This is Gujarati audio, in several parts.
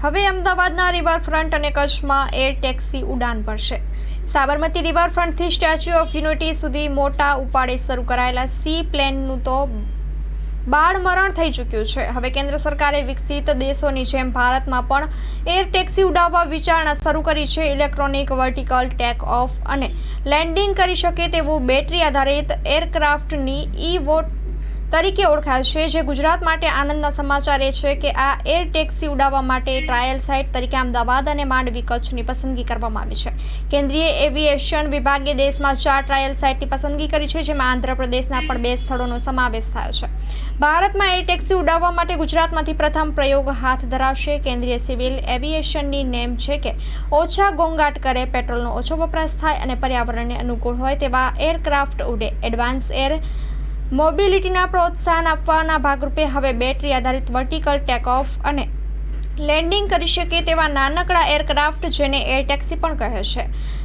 હવે અમદાવાદના રિવરફ્રન્ટ અને કચ્છમાં એર ટેક્સી ઉડાન ભરશે. સાબરમતી રિવરફ્રન્ટથી સ્ટેચ્યુ ઓફ યુનિટી સુધી મોટા ઉપાડે શરૂ કરાયેલા સી પ્લેનનું તો બાળમરણ થઈ ચૂક્યું છે. હવે કેન્દ્ર સરકારે વિકસિત દેશોની જેમ ભારતમાં પણ એર ટેક્સી ઉડાવવા વિચારણા શરૂ કરી છે. ઇલેક્ટ્રોનિક વર્ટિકલ, ટેક ઓફ અને લેન્ડિંગ કરી શકે તેવું બેટરી આધારિત એરક્રાફ્ટની ઈ વોટ તરીકે ઓળખાય છે, જે ગુજરાત માટે આનંદના સમાચાર એ છે કે આ એર ટેક્સી ઉડાવવા માટે ટ્રાયલ સાઇટ તરીકે અમદાવાદ અને માંડવી કચ્છની પસંદગી કરવામાં આવી છે. કેન્દ્રીય એવિએશન વિભાગે દેશમાં ચાર ટ્રાયલ સાઇટની પસંદગી કરી છે, જેમાં આંધ્રપ્રદેશના પણ બે સ્થળોનો સમાવેશ થયો છે. ભારતમાં એર ટેક્સી ઉડાવવા માટે ગુજરાતમાંથી પ્રથમ પ્રયોગ હાથ ધરાવશે કેન્દ્રીય સિવિલ એવિએશનની નેમ છે કે ઓછા ઘોંઘાટ કરે, પેટ્રોલનો ઓછો વપરાશ થાય અને પર્યાવરણને અનુકૂળ હોય તેવા એરક્રાફ્ટ ઉડે. એડવાન્સ એર મોબિલિટીના પ્રોત્સાહન આપવાના ભાગરૂપે હવે બેટરી આધારિત વર્ટિકલ ટેક ઓફ અને લેન્ડિંગ કરી શકે તેવા નાનકડા એરક્રાફ્ટ જેને એર ટેક્સી પણ કહે છે.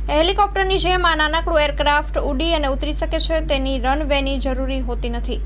હેલિકોપ્ટરની જેમ આ નાનકડું એરક્રાફ્ટ ઉડી અને ઉતરી શકે છે, તેની રનવેની જરૂરી હોતી નથી.